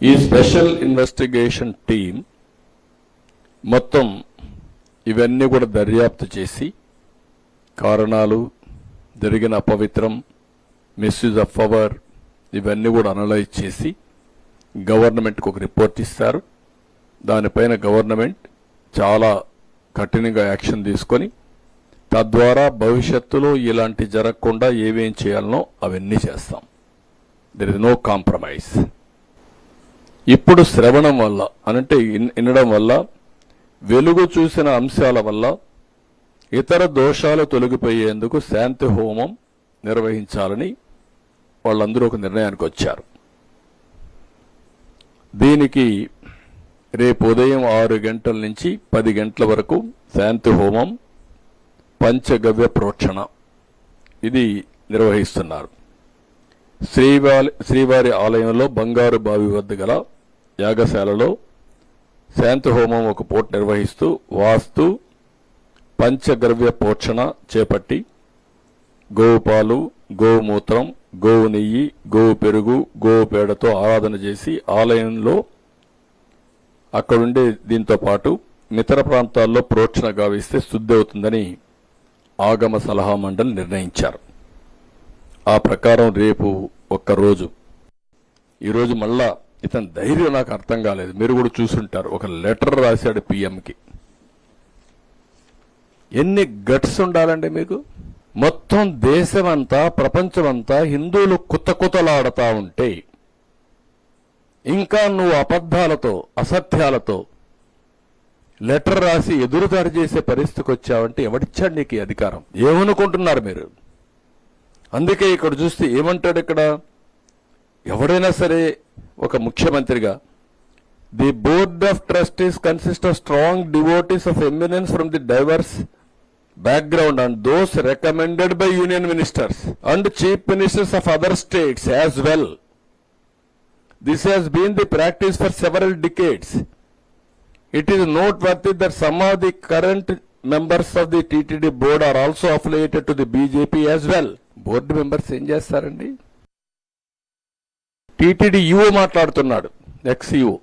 ఈ special investigation team మొత్తం ఇవన్నీ కూడా దర్యాప్తు చేసి కారణాలు జరిగిన అపవిత్రం మిస్యూజ్ ఆఫ్ పవర్ ఇవన్నీ కూడా అనలైజ్ చేసి గవర్నమెంట్కి ఒక రిపోర్ట్ ఇస్తారు. దానిపైన గవర్నమెంట్ చాలా కఠినంగా యాక్షన్ తీసుకొని తద్వారా భవిష్యత్తులో ఇలాంటి జరగకుండా ఏమేం చేయాలనో అవన్నీ చేస్తాం. దెర్ ఇస్ నో కాంప్రమైజ్ ఇప్పుడు శ్రవణం వల్ల అనంటే వినడం వల్ల వెలుగు చూసిన అంశాల వల్ల ఇతర దోషాలు తొలగిపోయేందుకు శాంతి హోమం నిర్వహించాలని వాళ్ళందరూ ఒక నిర్ణయానికి వచ్చారు. దీనికి రేపు ఉదయం ఆరు గంటల నుంచి పది గంటల వరకు శాంతి హోమం పంచగవ్య ప్రోక్షణ. ఇది నిర్వహిస్తున్నారు. శ్రీవారి శ్రీవారి ఆలయంలో బంగారు బావి వద్ద గల యాగశాలలో శాంతి హోమం ఒక పూట నిర్వహిస్తూ వాస్తు పంచగవ్య పోషణ చేపట్టి గోవుపాలు గోమూత్రం గోవు నెయ్యి గోవు పెరుగు గోవు పేడతో ఆరాధన చేసి ఆలయంలో అక్కడుండే దీంతో పాటు ఇతర ప్రాంతాల్లో ప్రోక్షణ గావిస్తే శుద్ధి అవుతుందని ఆగమ సలహా మండలి నిర్ణయించారు. ఆ ప్రకారం రేపు ఒక్క రోజు. ఈరోజు మళ్ళా ఇతని ధైర్యం నాకు అర్థం కాలేదు. మీరు కూడా చూసుంటారు. ఒక లెటర్ రాశాడు పిఎంకి. ఎన్ని గట్స్ ఉండాలండి మీకు? మొత్తం దేశమంతా ప్రపంచమంతా హిందువులు కుత కుతలాడుతూ ఉంటే ఇంకా నువ్వు అబద్ధాలతో అసత్యాలతో లెటర్ రాసి ఎదురుదారి చేసే పరిస్థితికి వచ్చావంటే ఎవడిచ్చాడు నీకు అధికారం? ఏమనుకుంటున్నారు మీరు? అందుకే ఇక్కడ చూస్తే ఏమంటాడు ఇక్కడ? ఎవడైనా సరే ఒక ముఖ్యమంత్రిగా the board of trustees consist of strong devotees of eminence from the diverse background and those recommended by union ministers and chief ministers of other states as well. This has been the practice for several decades. It is noteworthy that some of the current members of the TTD board are also affiliated to the BJP as well. Board members ఏం చేస్తారండి TTD యుఓ మాట్లాడుతున్నాడు ఎక్స్ఈఓ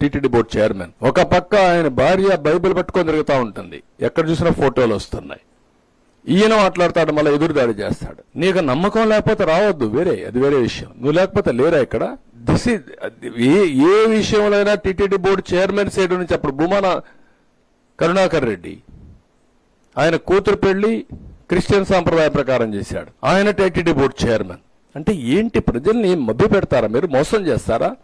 TTD board chairman. ఒక పక్క ఆయన భార్య Bible పట్టుకొని తిరుగుతూ ఉంటుంది. ఎక్కడ చూసినా ఫోటోలు వస్తున్నాయి. ఈయన మాట్లాడతాడు మళ్ళీ ఎదురుదాడి చేస్తాడు. నీకు నమ్మకం లేకపోతే రావద్దు వేరే అది వేరే విషయం. నువ్వు లేకపోతే లేరా ఇక్కడ? దిస్ ఇస్ ఏ ఏ విషయంలో అయినా టీటీడీ బోర్డు చైర్మన్ సైడ్ నుంచి అప్పుడు భూమాన కరుణాకర్ రెడ్డి ఆయన కూతురు పెళ్ళి క్రిస్టియన్ సాంప్రదాయ ప్రకారం చేశాడు. ఆయన టీటీడీ బోర్డు చైర్మన్. అంటే ఏంటి ప్రజల్ని మభ్య పెడతారా మీరు? మోసం చేస్తారా?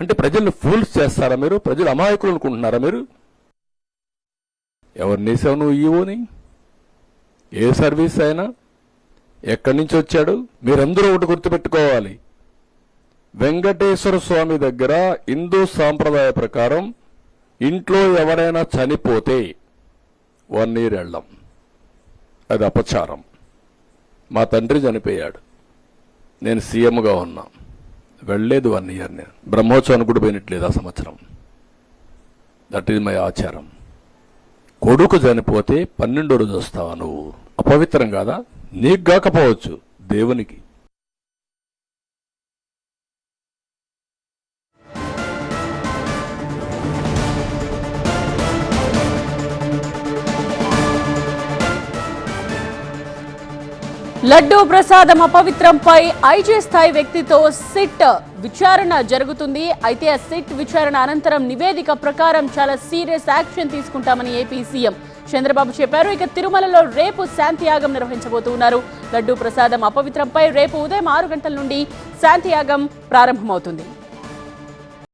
అంటే ప్రజల్ని ఫూల్స్ చేస్తారా మీరు? ప్రజలు అమాయకులు అనుకుంటున్నారా మీరు? ఎవరిని వేసావు నువ్వు ఈవోని? ఏ సర్వీస్ అయినా? ఎక్కడి నుంచి వచ్చాడు? మీరందరూ ఒకటి గుర్తుపెట్టుకోవాలి. వెంకటేశ్వర స్వామి దగ్గర హిందూ సాంప్రదాయ ప్రకారం ఇంట్లో ఎవరైనా చనిపోతే వన్ ఇయర్ వెళ్ళం అది అపచారం. మా తండ్రి చనిపోయాడు. నేను సీఎంగా ఉన్నా. వెళ్ళలేదు వన్ ఇయర్ నేను. బ్రహ్మోత్సవానికి కూడా పోయినట్లేదు ఆ సంవత్సరం. దట్ ఈజ్ మై ఆచారం. కొడుకు చనిపోతే పన్నెండో రోజు వస్తావా నువ్వు? అపవిత్రం కాదా? నీకు కాకపోవచ్చు. దేవునికి. లడ్డూ ప్రసాదం అపవిత్రంపై ఐజీ స్థాయి వ్యక్తితో సిట్ విచారణ జరుగుతుంది. అయితే ఆ సిట్ విచారణ అనంతరం నివేదిక ప్రకారం చాలా సీరియస్ యాక్షన్ తీసుకుంటామని ఏపీ సీఎం చంద్రబాబు చెప్పారు. ఇక తిరుమలలో రేపు శాంతియాగం నిర్వహించబోతున్నారు. లడ్డూ ప్రసాదం అపవిత్రంపై రేపు ఉదయం ఆరు గంటల నుండి శాంతియాగం ప్రారంభమవుతుంది.